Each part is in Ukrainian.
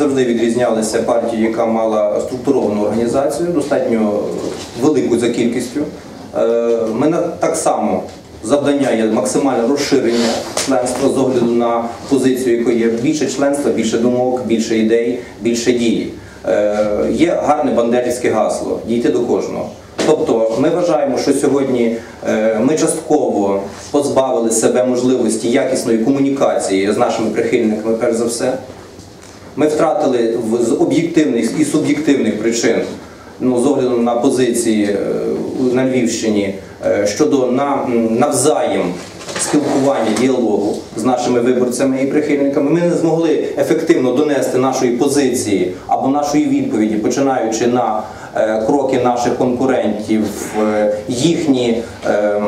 завжди відрізнялися партією, яка мала структуровану організацію, достатньо велику за кількістю. Е, Ми так само завдання є максимальне розширення членства з огляду на позицію, якої є більше членства, більше думок, більше ідей, більше дій. Е, Є гарне бандерівське гасло дійти до кожного. Тобто ми вважаємо, що сьогодні е, ми частково позбавили себе можливості якісної комунікації з нашими прихильниками, перш за все. Ми втратили з об'єктивних і суб'єктивних причин, ну, з огляду на позиції е, на Львівщині е, щодо на, навзаєм спілкування, діалогу з нашими виборцями і прихильниками. Ми не змогли ефективно донести нашої позиції або нашої відповіді, починаючи на е, кроки наших конкурентів, е, їхні е,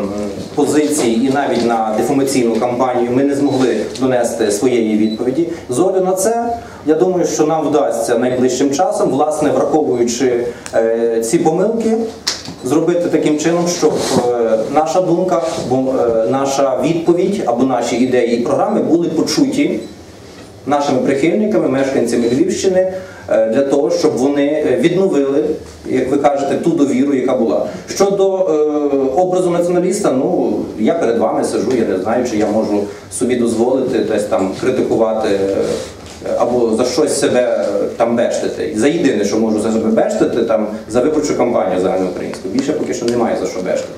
позиції і навіть на дефамаційну кампанію ми не змогли донести своєї відповіді. З огляду на це, я думаю, що нам вдасться найближчим часом, власне, враховуючи ці помилки, зробити таким чином, щоб е, наша думка, е, наша відповідь або наші ідеї і програми були почуті нашими прихильниками, мешканцями Львівщини, е, для того, щоб вони відновили, як ви кажете, ту довіру, яка була. Щодо образу націоналіста, ну я перед вами сижу, я не знаю, чи я можу собі дозволити десь там критикувати. Або за щось себе там бештити. За єдине, що можу за себе бештити, там за виборчу кампанію загальноукраїнську. Більше поки що немає за що бештити.